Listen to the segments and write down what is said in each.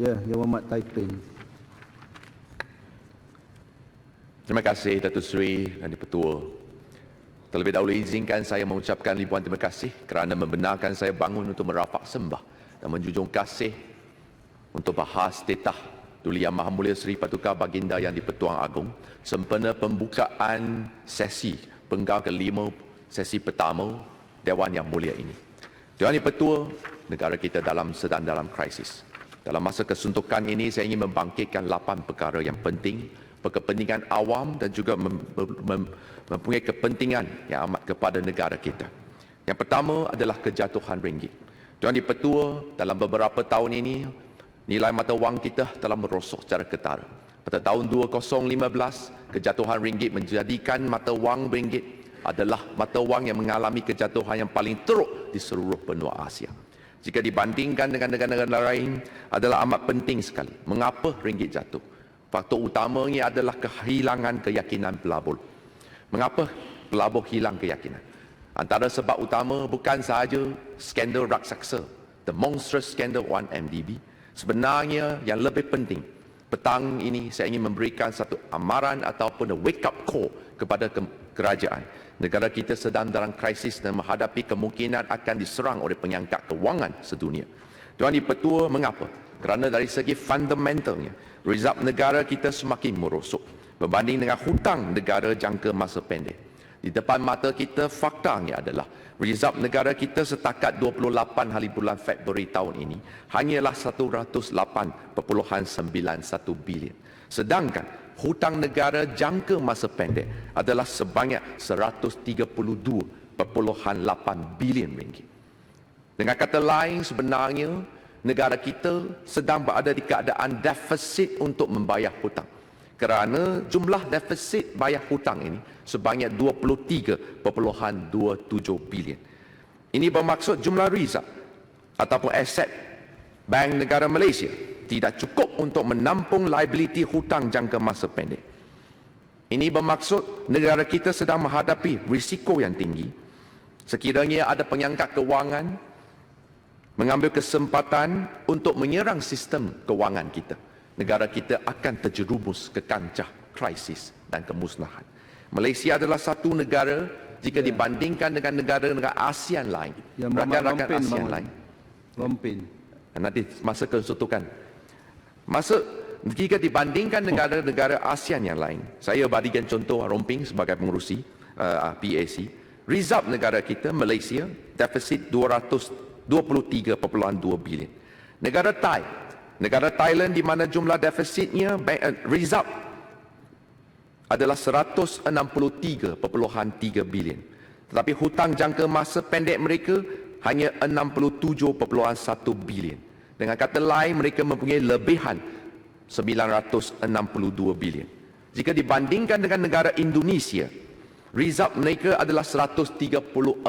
Ya, Yang Amat Taiping. Terima kasih Datuk Seri dan Di-Pertua. Terlebih dahulu izinkan saya mengucapkan ribuan terima kasih kerana membenarkan saya bangun untuk merafak sembah dan menjunjung kasih untuk bahas tetah Duli Yang Maha Mulia Seri Paduka Baginda yang di-Pertuan Agong sempena pembukaan sesi penggal kelima sesi pertama Dewan Yang Mulia ini. Tuan Di-Pertua, negara kita dalam sedang dalam krisis. Dalam masa kesuntukan ini saya ingin membangkitkan lapan perkara yang penting berkepentingan awam dan juga mem- mem- mempunyai kepentingan yang amat kepada negara kita. Yang pertama adalah kejatuhan ringgit. Tuan Di-Pertua, dalam beberapa tahun ini, nilai mata wang kita telah merosot secara ketara. Pada tahun 2015, kejatuhan ringgit menjadikan mata wang ringgit adalah mata wang yang mengalami kejatuhan yang paling teruk di seluruh benua Asia. Jika dibandingkan dengan negara-negara lain adalah amat penting sekali. Mengapa ringgit jatuh? Faktor utamanya adalah kehilangan keyakinan pelabur. Mengapa pelabur hilang keyakinan? Antara sebab utama bukan sahaja skandal raksasa, the monstrous scandal 1MDB. Sebenarnya yang lebih penting, petang ini saya ingin memberikan satu amaran ataupun a wake up call kepada ke- kerajaan. Negara kita sedang dalam krisis dan menghadapi kemungkinan akan diserang oleh penyangka kewangan sedunia. Tuan Di-Pertua, mengapa? Kerana dari segi fundamentalnya, result negara kita semakin merosot berbanding dengan hutang negara jangka masa pendek. Di depan mata kita, faktanya adalah result negara kita setakat 28 hari bulan Februari tahun ini hanyalah 108.91 bilion. Sedangkan hutang negara jangka masa pendek adalah sebanyak 132.8 bilion ringgit. Dengan kata lain sebenarnya negara kita sedang berada di keadaan defisit untuk membayar hutang. Kerana jumlah defisit bayar hutang ini sebanyak 23.27 bilion. Ini bermaksud jumlah rizal ataupun aset bank negara Malaysia tidak cukup untuk menampung liability hutang jangka masa pendek. Ini bermaksud negara kita sedang menghadapi risiko yang tinggi. Sekiranya ada penyangka kewangan mengambil kesempatan untuk menyerang sistem kewangan kita, negara kita akan terjerumus ke kancah krisis dan kemusnahan. Malaysia adalah satu negara jika dibandingkan dengan negara-negara ASEAN lain, rakyat-rakyat Rompin, ASEAN lain. Rompin. Nanti masa kesuntukan. Masa jika dibandingkan negara-negara ASEAN yang lain, saya berikan contoh Romping sebagai pengurusi uh, PAC. Result negara kita, Malaysia, defisit 223.2 bilion. Negara Thai, negara Thailand di mana jumlah defisitnya, uh, result adalah 163.3 bilion. Tetapi hutang jangka masa pendek mereka hanya 67.1 bilion. Dengan kata lain, mereka mempunyai lebihan 962 bilion. Jika dibandingkan dengan negara Indonesia, result mereka adalah 134.3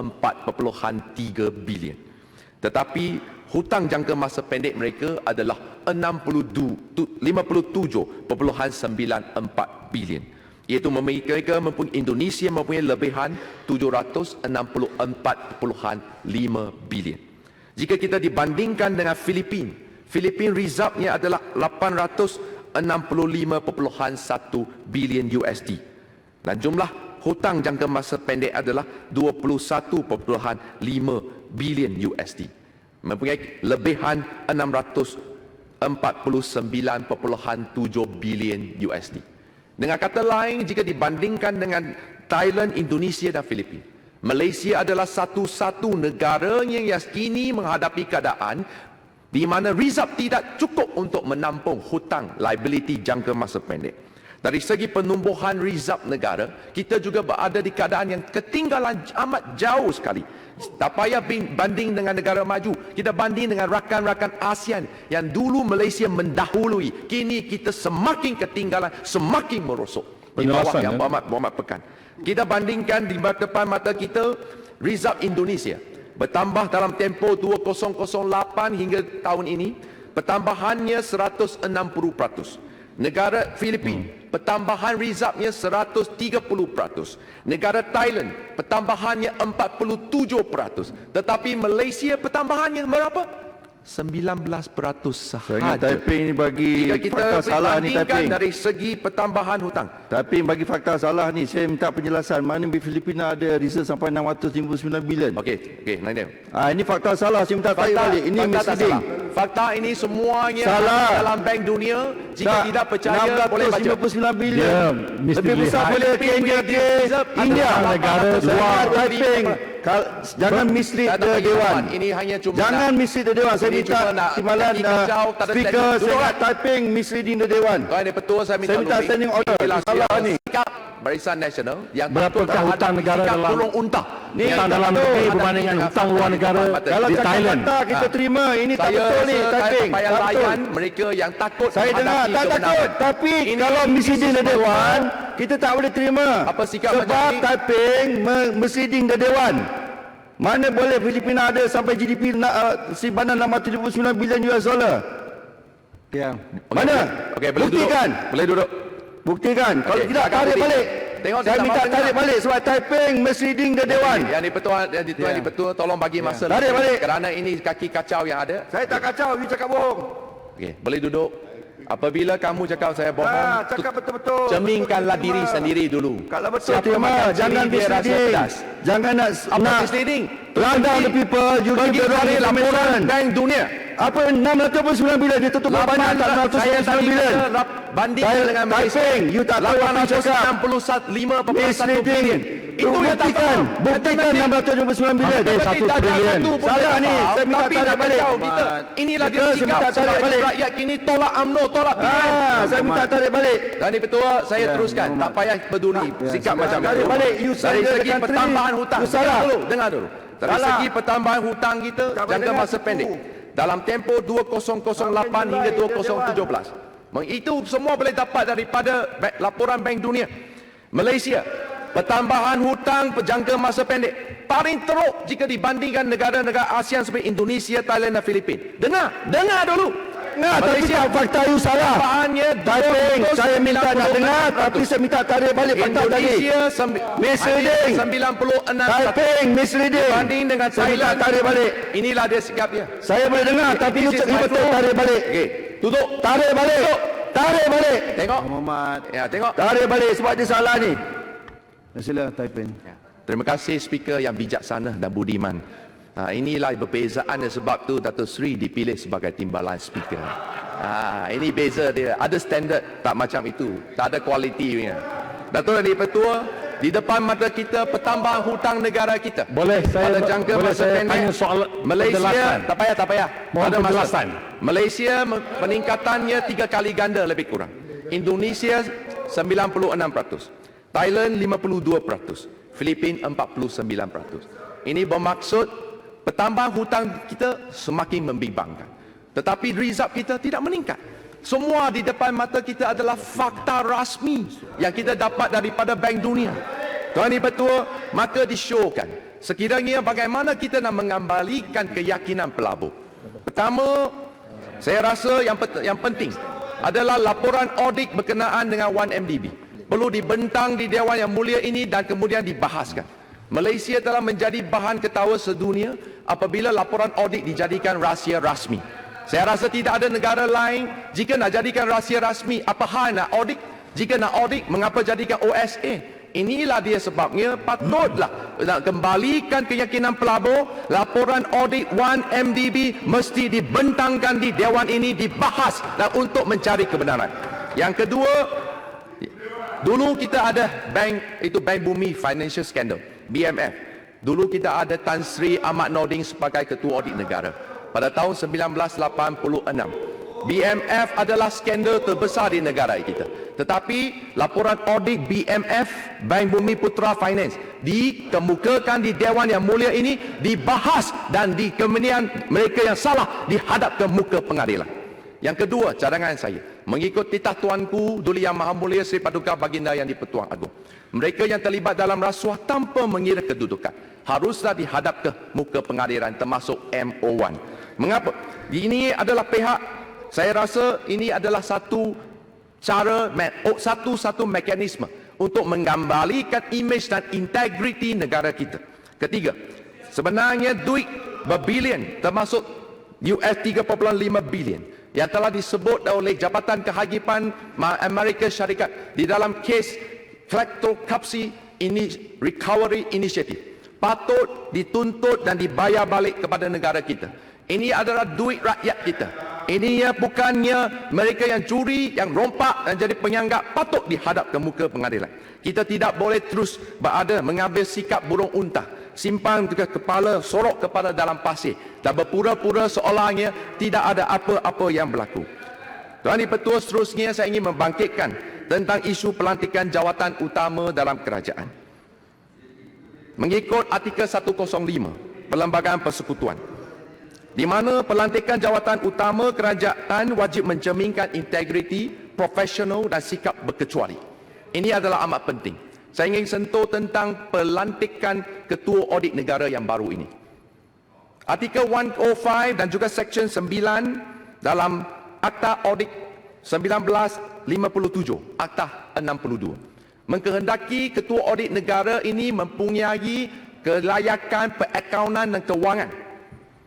bilion. Tetapi hutang jangka masa pendek mereka adalah 62 57.94 bilion. Iaitu mereka mempunyai Indonesia mempunyai lebihan 764.5 bilion. Jika kita dibandingkan dengan Filipin, Filipin resultnya adalah 865.1 bilion USD. Dan jumlah hutang jangka masa pendek adalah 21.5 bilion USD. Mempunyai lebihan 649.7 bilion USD. Dengan kata lain, jika dibandingkan dengan Thailand, Indonesia dan Filipina, Malaysia adalah satu-satu negara yang kini menghadapi keadaan di mana result tidak cukup untuk menampung hutang liability jangka masa pendek. Dari segi penumbuhan result negara, kita juga berada di keadaan yang ketinggalan amat jauh sekali. Tak payah banding dengan negara maju. Kita banding dengan rakan-rakan ASEAN yang dulu Malaysia mendahului. Kini kita semakin ketinggalan, semakin merosot. Di bawah yang ya. Muhammad, Muhammad Pekan. Kita bandingkan di depan mata kita, result Indonesia bertambah dalam tempoh 2008 hingga tahun ini, pertambahannya 160%. Negara Filipin, pertambahan resultnya 130%. Negara Thailand, pertambahannya 47%. Tetapi Malaysia pertambahannya berapa? 19% Saya ingat sahaja. Taiping ni bagi Jika kita fakta salah ni Taiping. dari segi pertambahan hutang. Taiping bagi fakta salah ni. Saya minta penjelasan. Mana di Filipina ada reserve sampai 659 bilion. Okey, okey, Nadia. Ah ini fakta salah. Saya minta Fakta, balik. Ini fakta misleading. salah. Fakta ini semuanya Salah. dalam bank dunia. Jika Tak, tidak percaya, boleh baca. 659 bilion. Dia mesti Lebih besar boleh ke India. negara Luar luar. Taiping. Kal- Jangan mislead the Dewan. Ini hanya cuma Jangan nak- mislead the Dewan. Saya minta nak timbalan uh, speaker saya ingat Taiping misleading the Dewan. Tuan Yang Betul saya minta Saya minta standing order. Sikap- ni. Sikap Barisan Nasional yang Berapakah hutang negara dalam- tolong unta. Ni Hutang dalam negeri Hadapi berbanding dengan dengan hutang luar negara. Kalau di Thailand. fakta kita terima. Ini tak Saya betul ni rasa saya tak layan mereka yang takut Saya dengar tak takut tapi kalau misleading the Dewan kita tak boleh terima. Apa sikap Sebab me- misleading the Dewan. Mana boleh Filipina ada sampai GDP na, uh, simpanan 679 bilion US dollar. Ya. Mana? Okey, boleh Buktikan. duduk. Boleh duduk. Buktikan. Kalau Okey, tidak tarik bukti. balik. Tengok Saya minta tarik dengar. balik sebab Taiping misleading the Dewan. Yang dipertuan, yang dituan Ya. dipertua, tolong bagi masa. Tarik balik. Kerana ini kaki kacau yang ada. Saya tak kacau, you cakap bohong. Okey, boleh duduk. Apabila kamu cakap saya bohong, Ah, cakap betul-betul. cerminkanlah Betul-betul diri sendiri dulu. Kalau betul Siapa terima, jangan misleading. Jangan nak Apa nak misleading? run down the people, you give the wrong laporan information. Bank Dunia. Apa 699 bilion dia tutup banyak tak saya 699 tadi bilion. kata rap- bandingkan Saya- dengan Malaysia. Taiping, you tak tahu apa cakap. 865.1 Misleading. bilion. Itu yang tak buktikan, faham. buktikan Kata nanti- 699 bilion. Hampir satu tak ada trilion. satu pun Salah dia ni, saya minta tarik nak balik. Inilah dia saya sikap minta tarik balik. rakyat kini tolak UMNO, tolak PN. Ah, saya minta tarik balik. Dan ini betul, saya teruskan. Tak payah peduli sikap macam tarik balik. You Dari segi pertambahan hutang. Dengar dulu, dengar dulu. Dari segi pertambahan hutang kita, Tak jangka masa pendek. Dalam tempoh 2008 hingga 2017. Meng- Itu semua boleh dapat daripada laporan Bank Dunia. Malaysia, pertambahan hutang jangka masa pendek paling teruk jika dibandingkan negara-negara ASEAN seperti Indonesia, Thailand dan Filipina. Dengar, dengar dulu. Nah, tapi Malaysia tak fakta you salah. Pertambahannya Taiping, saya minta nak dengar tapi saya minta tarik balik fakta tadi. Indonesia sembi- Misleading. 96 Taiping misleading. Banding dengan saya minta Thailand tarik balik. Inilah dia sikap dia Saya boleh dengar tapi you cakap betul tarik balik. Okey Duduk Tarik balik. Tarik balik. Tengok Muhammad. Ya tengok Tarik balik sebab dia salah ni. Sila Taiping. Terima kasih speaker yang bijaksana dan budiman ha, Inilah perbezaan sebab tu Dato' Sri dipilih sebagai timbalan speaker. Ha, Ini beza dia. Ada standard tak macam itu. Tak ada kualiti punya. Dato' yang dipertua Di depan mata kita pertambahan hutang negara kita. Boleh saya pada jangka boleh masa saya pendek tanya soal Malaysia penjelasan? tak payah tak payah. Mohon ada masalah. penjelasan. Malaysia me- peningkatannya tiga kali ganda lebih kurang. Indonesia 96% Thailand 52% Filipin 49% ini bermaksud pertambahan hutang kita semakin membimbangkan tetapi result kita tidak meningkat semua di depan mata kita adalah fakta rasmi yang kita dapat daripada Bank Dunia Tuan Ibu Ketua, maka disyorkan sekiranya bagaimana kita nak mengembalikan keyakinan pelabur. Pertama, saya rasa yang yang penting adalah laporan audit berkenaan dengan 1MDB. Perlu dibentang di Dewan Yang Mulia ini dan kemudian dibahaskan. Malaysia telah menjadi bahan ketawa sedunia apabila laporan audit dijadikan rahsia rasmi. Saya rasa tidak ada negara lain jika nak jadikan rahsia rasmi apa hal nak audit? Jika nak audit mengapa jadikan OSA? Inilah dia sebabnya patutlah nak kembalikan keyakinan pelabur laporan audit 1MDB mesti dibentangkan di Dewan ini dibahas dan untuk mencari kebenaran. Yang kedua, dulu kita ada bank itu Bank Bumi Financial Scandal, BMF. Dulu kita ada Tan Sri Ahmad Nordin sebagai ketua audit negara pada tahun 1986. BMF adalah skandal terbesar di negara kita. Tetapi laporan audit BMF Bank Bumi Putra Finance dikemukakan di Dewan Yang Mulia ini dibahas dan di kemudian mereka yang salah dihadap ke muka pengadilan. Yang kedua, cadangan saya mengikut titah tuanku Duli Yang Maha Mulia Sri Paduka Baginda yang di-Pertuan Agong. Mereka yang terlibat dalam rasuah tanpa mengira kedudukan haruslah dihadap ke muka pengadilan termasuk MO1. Mengapa? Ini adalah pihak saya rasa ini adalah satu cara me- oh, satu-satu mekanisme untuk mengembalikan imej dan integriti negara kita. Ketiga, sebenarnya duit berbilion termasuk US 3.5 bilion yang telah disebut oleh Jabatan Kehakiman Ma- Amerika Syarikat di dalam kes kleptocracy ini recovery initiative patut dituntut dan dibayar balik kepada negara kita. Ini adalah duit rakyat kita. Ini ya bukannya mereka yang curi, yang rompak dan jadi penyanggap patut dihadap ke muka pengadilan. Kita tidak boleh terus berada mengambil sikap burung unta. Simpan ke kepala, sorok kepada dalam pasir. Dan berpura-pura seolahnya tidak ada apa-apa yang berlaku. Tuan Dipertua seterusnya saya ingin membangkitkan tentang isu pelantikan jawatan utama dalam kerajaan. Mengikut artikel 105 Perlembagaan Persekutuan di mana pelantikan jawatan utama kerajaan wajib mencerminkan integriti, profesional dan sikap berkecuali. Ini adalah amat penting. Saya ingin sentuh tentang pelantikan ketua audit negara yang baru ini. Artikel 105 dan juga Section 9 dalam Akta Audit 1957, Akta 62 mengkehendaki ketua audit negara ini mempunyai kelayakan perakaunan dan kewangan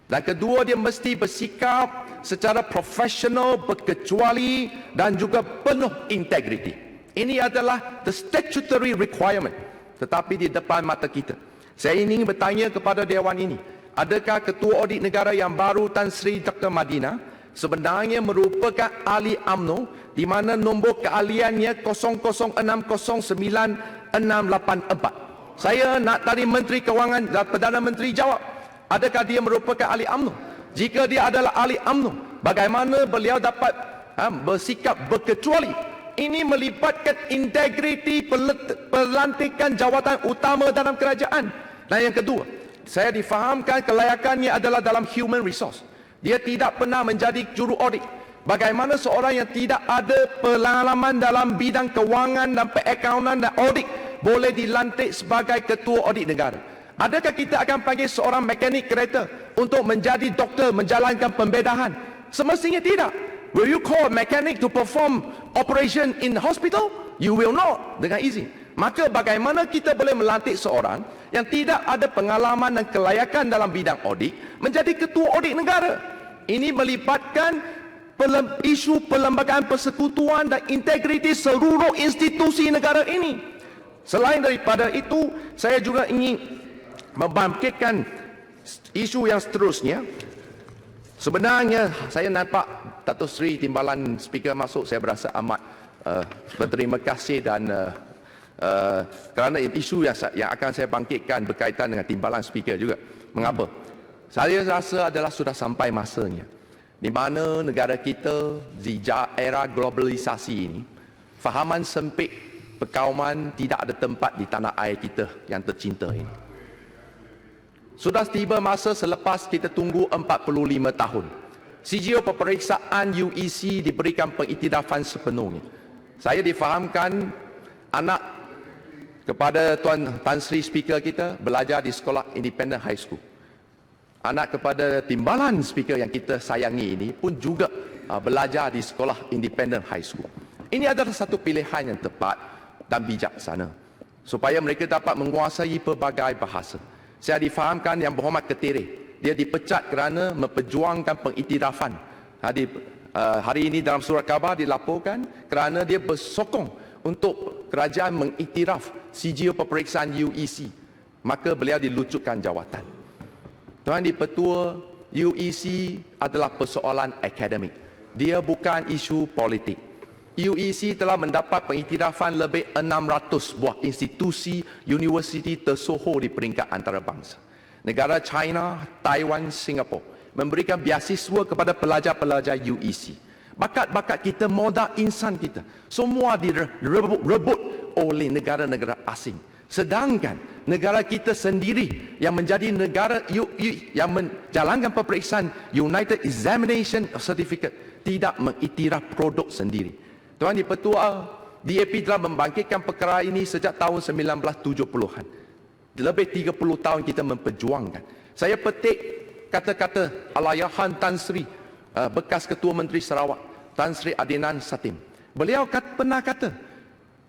dan kedua dia mesti bersikap secara profesional, berkecuali dan juga penuh integriti. Ini adalah the statutory requirement. Tetapi di depan mata kita. Saya ingin bertanya kepada Dewan ini. Adakah ketua audit negara yang baru Tan Sri Dr. Madina sebenarnya merupakan ahli AMNO di mana nombor keahliannya 00909684. Saya nak tadi Menteri Kewangan dan Perdana Menteri jawab. Adakah dia merupakan ahli AMNO? Jika dia adalah ahli AMNO, bagaimana beliau dapat ha, bersikap berkecuali? Ini melibatkan integriti pelantikan jawatan utama dalam kerajaan. Dan yang kedua, saya difahamkan kelayakannya adalah dalam human resource. Dia tidak pernah menjadi juru audit. Bagaimana seorang yang tidak ada pengalaman dalam bidang kewangan dan perakaunan dan audit boleh dilantik sebagai ketua audit negara? Adakah kita akan panggil seorang mekanik kereta untuk menjadi doktor menjalankan pembedahan? Semestinya tidak. Will you call a mechanic to perform operation in hospital? You will not dengan izin. Maka bagaimana kita boleh melantik seorang yang tidak ada pengalaman dan kelayakan dalam bidang audit menjadi ketua audit negara? Ini melibatkan isu perlembagaan persekutuan dan integriti seluruh institusi negara ini. Selain daripada itu, saya juga ingin membangkitkan isu yang seterusnya. Sebenarnya saya nampak Datuk Seri Timbalan Speaker masuk, saya berasa amat uh, berterima kasih dan uh, uh, kerana isu yang, yang akan saya bangkitkan berkaitan dengan Timbalan Speaker juga. Mengapa? Saya rasa adalah sudah sampai masanya di mana negara kita di era globalisasi ini fahaman sempit perkauman tidak ada tempat di tanah air kita yang tercinta ini. Sudah tiba masa selepas kita tunggu 45 tahun. CGO peperiksaan UEC diberikan pengiktirafan sepenuhnya. Saya difahamkan anak kepada Tuan Tan Sri Speaker kita belajar di sekolah independent high school. Anak kepada timbalan speaker yang kita sayangi ini pun juga uh, belajar di sekolah independent high school. Ini adalah satu pilihan yang tepat dan bijaksana supaya mereka dapat menguasai pelbagai bahasa. Saya difahamkan yang berhormat ketiri, dia dipecat kerana memperjuangkan pengiktirafan. Hari, uh, hari ini dalam surat khabar dilaporkan kerana dia bersokong untuk kerajaan mengiktiraf CGO peperiksaan UEC. Maka beliau dilucutkan jawatan. Tuan Dipertua, UEC adalah persoalan akademik. Dia bukan isu politik. UEC telah mendapat pengiktirafan lebih 600 buah institusi universiti tersohor di peringkat antarabangsa. Negara China, Taiwan, Singapura memberikan biasiswa kepada pelajar-pelajar UEC. Bakat-bakat kita, modal insan kita, semua direbut rebut oleh negara-negara asing. Sedangkan negara kita sendiri yang menjadi negara U- yang menjalankan peperiksaan United Examination Certificate tidak mengiktiraf produk sendiri. Tuan Dipertua, DAP telah membangkitkan perkara ini sejak tahun 1970-an. Lebih 30 tahun kita memperjuangkan. Saya petik kata-kata Alayahan Tan Sri, uh, bekas Ketua Menteri Sarawak, Tan Sri Adinan Satim. Beliau kat, pernah kata,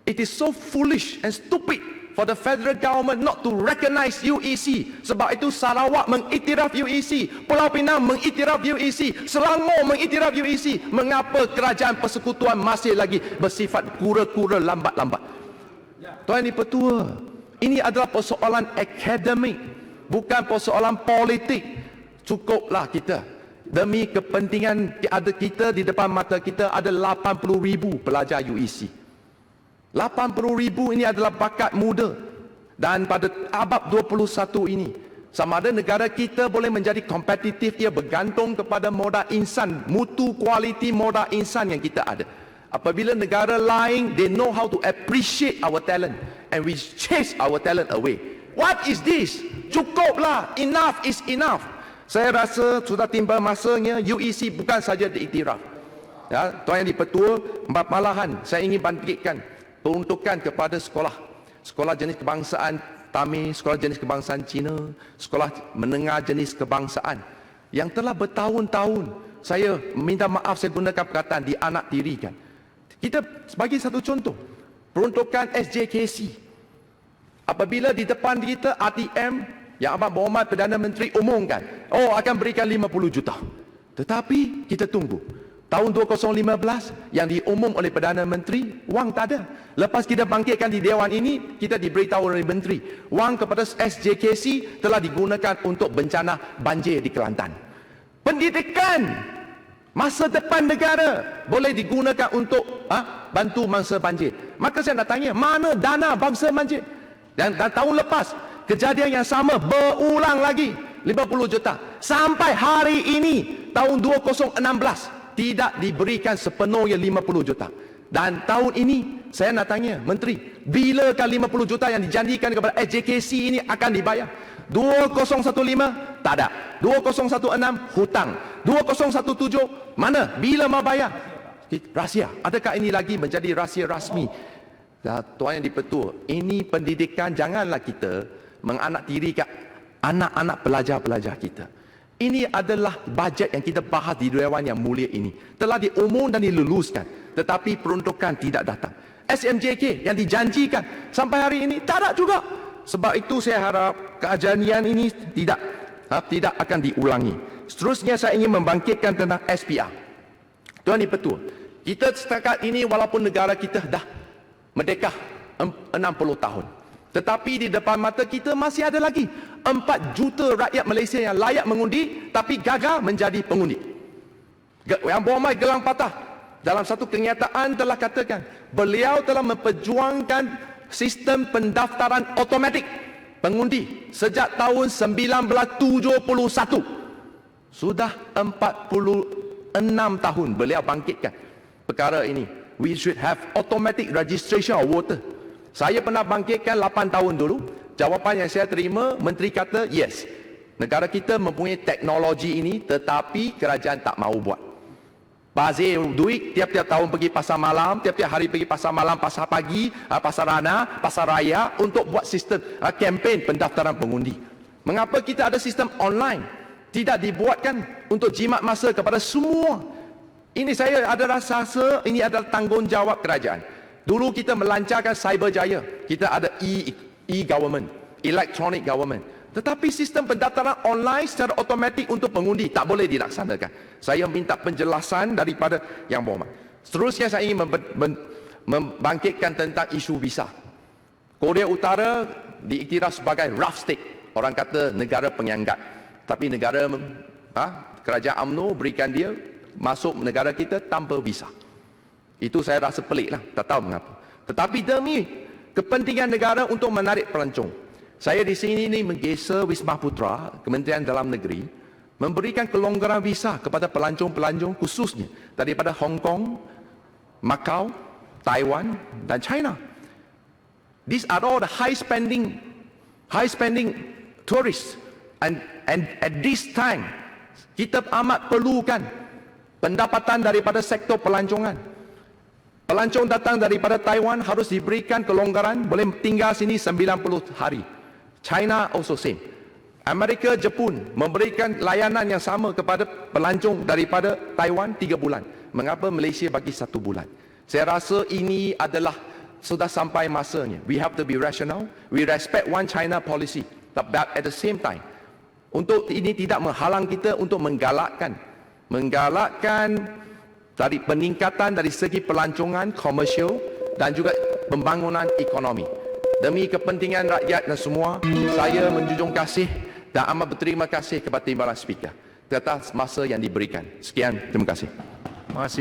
It is so foolish and stupid for the federal government not to recognize UEC. Sebab itu Sarawak mengiktiraf UEC, Pulau Pinang mengiktiraf UEC, Selangor mengiktiraf UEC. Mengapa kerajaan persekutuan masih lagi bersifat kura-kura lambat-lambat? Tuan Yang Dipertua, ini adalah persoalan akademik, bukan persoalan politik. Cukuplah kita. Demi kepentingan ada kita di depan mata kita ada 80 ribu pelajar UEC. 80 ribu ini adalah bakat muda. Dan pada abad 21 ini, sama ada negara kita boleh menjadi kompetitif, ia bergantung kepada modal insan, mutu kualiti modal insan yang kita ada. Apabila negara lain, they know how to appreciate our talent and we chase our talent away. What is this? Cukuplah, enough is enough. Saya rasa sudah tiba masanya UEC bukan saja diiktiraf. Ya, Tuan Yang Dipertua, malahan saya ingin bangkitkan peruntukan kepada sekolah. Sekolah jenis kebangsaan Tamil, sekolah jenis kebangsaan Cina, sekolah menengah jenis kebangsaan yang telah bertahun-tahun saya minta maaf saya gunakan perkataan di anak tirikan. Kita bagi satu contoh. Peruntukan SJKC. Apabila di depan kita RTM yang Abang Muhammad Perdana Menteri umumkan, oh akan berikan 50 juta. Tetapi kita tunggu. Tahun 2015 yang diumum oleh Perdana Menteri, wang tak ada. Lepas kita bangkitkan di Dewan ini, kita diberitahu oleh Menteri, wang kepada SJKC telah digunakan untuk bencana banjir di Kelantan. Pendidikan masa depan negara boleh digunakan untuk ha, bantu mangsa banjir. Maka saya nak tanya, mana dana bangsa banjir? Dan, dan tahun lepas, kejadian yang sama berulang lagi. 50 juta. Sampai hari ini, tahun 2016, tidak diberikan sepenuhnya 50 juta. Dan tahun ini, saya nak tanya, Menteri, bilakah 50 juta yang dijanjikan kepada SJKC ini akan dibayar? 2015, tak ada. 2016, hutang. 2017, mana? Bila mau bayar? Rahsia. Adakah ini lagi menjadi rahsia rasmi? Ya, Tuan yang dipetua, ini pendidikan janganlah kita menganak tirikan anak-anak pelajar-pelajar kita. Ini adalah bajet yang kita bahas di Dewan yang mulia ini. Telah diumum dan diluluskan. Tetapi peruntukan tidak datang. SMJK yang dijanjikan sampai hari ini tak ada juga. Sebab itu saya harap kejadian ini tidak ha, tidak akan diulangi. Seterusnya saya ingin membangkitkan tentang SPR. Tuan Dipertua, kita setakat ini walaupun negara kita dah merdeka 60 tahun. Tetapi di depan mata kita masih ada lagi 4 juta rakyat Malaysia yang layak mengundi tapi gagal menjadi pengundi. Yang Muhammad Gelang Patah dalam satu kenyataan telah katakan beliau telah memperjuangkan sistem pendaftaran automatik pengundi sejak tahun 1971. Sudah 46 tahun beliau bangkitkan perkara ini. We should have automatic registration of voter. Saya pernah bangkitkan 8 tahun dulu. Jawapan yang saya terima, menteri kata yes. Negara kita mempunyai teknologi ini tetapi kerajaan tak mahu buat. Bazir duit tiap-tiap tahun pergi pasar malam, tiap-tiap hari pergi pasar malam, pasar pagi, ah, pasar rana, pasar raya untuk buat sistem ah, kempen pendaftaran pengundi. Mengapa kita ada sistem online? Tidak dibuatkan untuk jimat masa kepada semua. Ini saya ada rasa ini adalah tanggungjawab kerajaan. Dulu kita melancarkan cyber jaya. Kita ada e e-government, electronic government. Tetapi sistem pendaftaran online secara automatik untuk pengundi tak boleh dilaksanakan. Saya minta penjelasan daripada Yang Berhormat. Seterusnya saya ingin membangkitkan tentang isu visa. Korea Utara diiktiraf sebagai rough state. Orang kata negara penganggat. Tapi negara ha, kerajaan UMNO berikan dia masuk negara kita tanpa visa. Itu saya rasa pelik lah. Tak tahu mengapa. Tetapi demi kepentingan negara untuk menarik pelancong. Saya di sini ini menggesa Wisma Putra, Kementerian Dalam Negeri, memberikan kelonggaran visa kepada pelancong-pelancong khususnya daripada Hong Kong, Macau, Taiwan dan China. These are all the high spending, high spending tourists. And, and at this time, kita amat perlukan pendapatan daripada sektor pelancongan. Pelancong datang daripada Taiwan harus diberikan kelonggaran boleh tinggal sini 90 hari. China also same. Amerika, Jepun memberikan layanan yang sama kepada pelancong daripada Taiwan 3 bulan. Mengapa Malaysia bagi 1 bulan? Saya rasa ini adalah sudah sampai masanya. We have to be rational. We respect one China policy. But at the same time, untuk ini tidak menghalang kita untuk menggalakkan menggalakkan dari peningkatan dari segi pelancongan komersial dan juga pembangunan ekonomi. Demi kepentingan rakyat dan semua, saya menjunjung kasih dan amat berterima kasih kepada Timbalan Speaker atas masa yang diberikan. Sekian, terima kasih. Terima kasih.